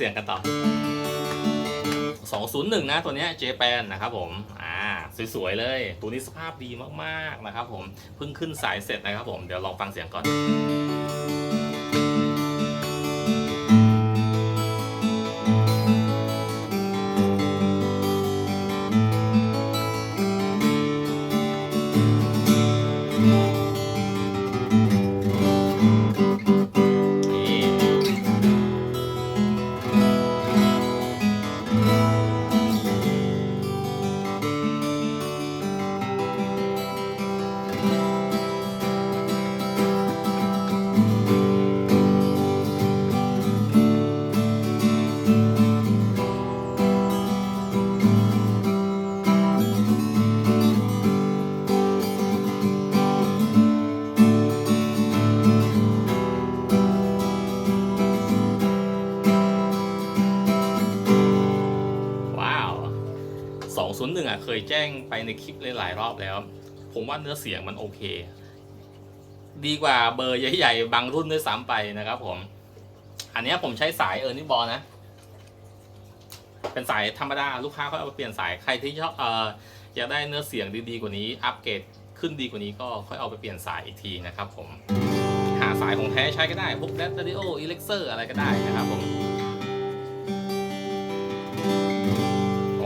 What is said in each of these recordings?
สียงกันต่อ 201 นะตัวนี้เจแปนนะครับผม อ่า สวย ๆ เลย ตัวนี้สภาพดีมาก ๆ นะครับผม เพิ่งขึ้นสายเสร็จนะครับผม เดี๋ยวลองฟังเสียงก่อน 201อะเคยแจ้งไปในคลิปหลายๆรอบแล้ว ผมว่าเนื้อเสียงมันโอเค ดีกว่าเบอร์ใหญ่ๆ บางรุ่นด้วยซ้ำไปนะครับผม อันนี้ผมใช้สายเออร์นี่บอลนะ เป็นสายธรรมดา ลูกค้าเขาเอาไปเปลี่ยนสายใครที่ชอบเอ่ออยากได้เนื้อเสียงดีๆกว่านี้ อัปเกรดขึ้นดีกว่านี้ก็ค่อยเอาไปเปลี่ยนสายอีกทีนะครับผม หาสายของแท้ใช้ก็ได้พวกแรดเดโออิเล็กเซอร์อะไรก็ได้นะครับผม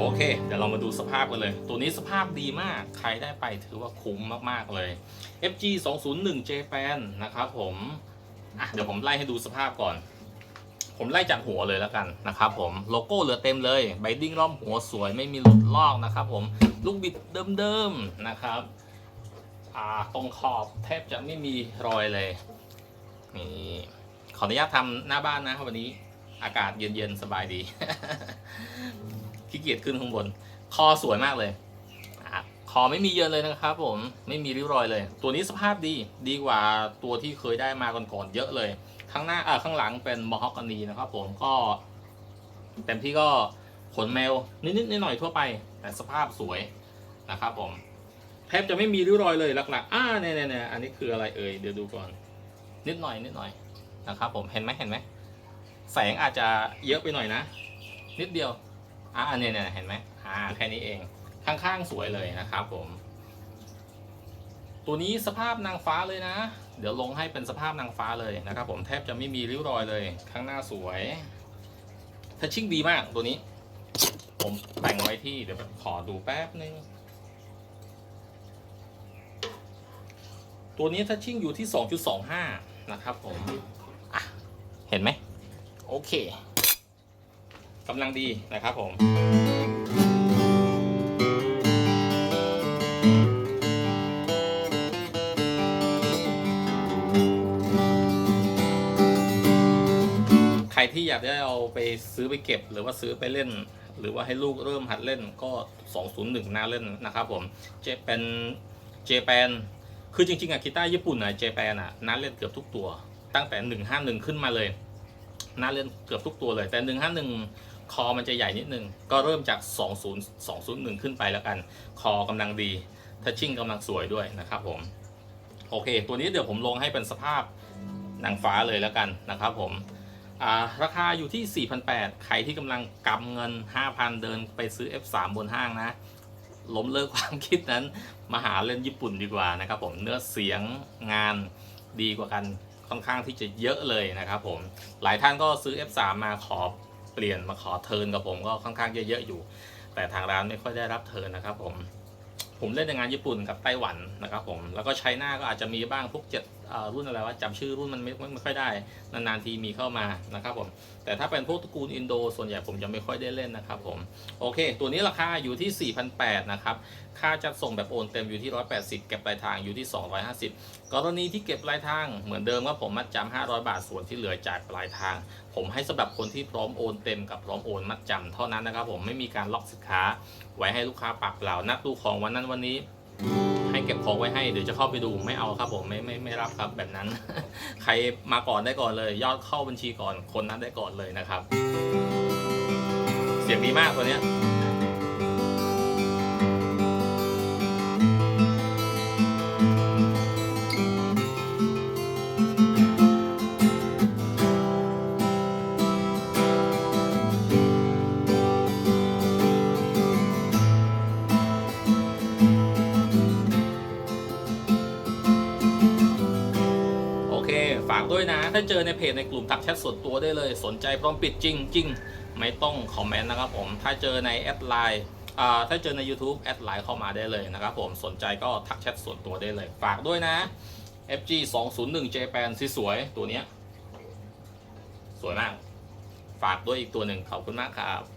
โอเค เดี๋ยวเรามาดูสภาพกันเลย ตัวนี้สภาพดีมาก ใครได้ไปถือว่าคุ้มมากๆเลย FG 201 Japan นะครับผมอะเดี๋ยวผมไล่ให้ดูสภาพก่อน ผมไล่จากหัวเลยแล้วกันนะครับผม โลโก้เหลือเต็มเลยไบดิ้งรอบหัวสวยไม่มีหลุดลอกนะครับผม ลูกบิดเดิมๆนะครับอ่าตรงขอบแทบจะไม่มีรอยเลย นี่ขออนุญาตทำหน้าบ้านนะครับวันนี้อากาศเย็นๆ สบายดี ขี้เกียจขึ้นข้างบน คอสวยมากเลยคอไม่มีเยินเลยนะครับผมไม่มีริ้วรอยเลย ตัวนี้สภาพดีดีกว่าตัวที่เคยได้มาก่อนๆเยอะเลย ข้างหน้าอ่าข้างหลังเป็นมอฮอกกานีนะครับผมก็เต็มที่ก็ขนแมวนิดๆหน่อยๆทั่วไป แต่สภาพสวยนะครับผมแทบจะไม่มีริ้วรอยเลยหลักๆอ่าเนี่ยเนี่ยเนี่ยอันนี้คืออะไรเอ่ยเดี๋ยวดูก่อน นิดหน่อยนิดหน่อยนะครับผมเห็นไหมเห็นไหมแสงอาจจะเยอะไปหน่อยนะ นิดเดียว อ่าเนี่ยเนี่ยเห็นไหมอ่าแค่นี้เองข้างๆสวยเลยนะครับผม ตัวนี้สภาพนางฟ้าเลยนะ เดี๋ยวลงให้เป็นสภาพนางฟ้าเลยนะครับผมแทบจะไม่มีริ้วรอยเลย ข้างหน้าสวยทัชชิ่งดีมากตัวนี้ ผมแต่งไว้ที่เดี๋ยวขอดูแป๊บนึงตัวนี้ทัชชิ่งอยู่ที่ 2.25 นะครับผมอะเห็นไหม โอเค กำลังดีนะครับผมใครที่อยากได้เอาไปซื้อไปเก็บ หรือว่าซื้อไปเล่น หรือว่าให้ลูกเริ่มหัดเล่นก็ 201น่าเล่นนะครับผมเจเป็นเจแปนคือจริงๆอะกีตาร์ญี่ปุ่นอะเจแปนอะน่าเล่นเกือบทุกตัว ตั้งแต่ 151 ขึ้นมาเลยน่าเล่นเกือบทุกตัวเลยแต่ 151 คอมันจะใหญ่นิดนึง ก็เริ่มจาก 20 201 ขึ้นไปแล้วกัน คอกำลังดีทัชชิ่งกำลังสวยด้วยนะครับผม โอเค ตัวนี้เดี๋ยวผมลงให้เป็นสภาพนางฟ้าเลยแล้วกันนะครับผมราคาอยู่ที่ 4,800 ใครที่กำลังกำเงิน 5,000 เดินไปซื้อ F3 บนห้างนะ ล้มเลิกความคิดนั้น มาหาเล่นญี่ปุ่นดีกว่านะครับผม เนื้อเสียงงานดีกว่ากันค่อนข้างที่จะเยอะเลยนะครับผม หลายท่านก็ซื้อ F3 มาขอ เปลี่ยนมาขอเทิร์นกับผมก็ค่อนข้างเยอะๆอยู่ แต่ทางร้านไม่ค่อยได้รับเทิร์นนะครับผมผมเล่นในงานญี่ปุ่นกับไต้หวันนะครับผมแล้วก็ไชน่าก็อาจจะมีบ้างพวกเจ็ดรุ่นอะไรว่าจำชื่อรุ่นมันไม่ไม่ค่อยได้ นานๆทีมีเข้ามานะครับผมแต่ถ้าเป็นพวกตระกูลอินโดส่วนใหญ่ผมจะไม่ค่อยได้เล่นนะครับผมโอเค ตัวนี้ราคาอยู่ที่ 4,800นะครับค่าจัดส่งแบบโอนเต็มอยู่ที่ 180 เก็บปลายทางอยู่ที่ 250 กรณีที่เก็บปลายทางเหมือนเดิมว่าผมมัดจำ500 บาทส่วนที่เหลือจ่ายปลายทาง ผมให้สำหรับคนที่พร้อมโอนเต็มกับพร้อมโอนมัดจำเท่านั้นนะครับผมไม่มีการล็อกสินค้าไว้ให้ลูกค้าปากเปล่านัดดูของวันนั้นวันนี้ เก็บของไว้ให้เดี๋ยวจะเข้าไปดูไม่เอาครับผมไม่ไม่ไม่รับครับแบบนั้น ใครมาก่อนได้ก่อนเลย ยอดเข้าบัญชีก่อนคนนั้นได้ก่อนเลยนะครับ เสียงดีมากตัวเนี้ย เจอในเพจในกลุ่มทักแชทส่วนตัวได้เลย สนใจพร้อมปิดจริงจริงไม่ต้องคอมเมนต์นะครับผม ถ้าเจอในแอดไลน์อ่าถ้าเจอใน YouTube แอดไลน์เข้ามาได้เลยนะครับผมสนใจก็ทักแชทส่วนตัวได้เลย ฝากด้วยนะ FG 201 Japan สีสวยตัวเนี้ยสวยมาก ฝากด้วยอีกตัวหนึ่งขอบคุณมากครับ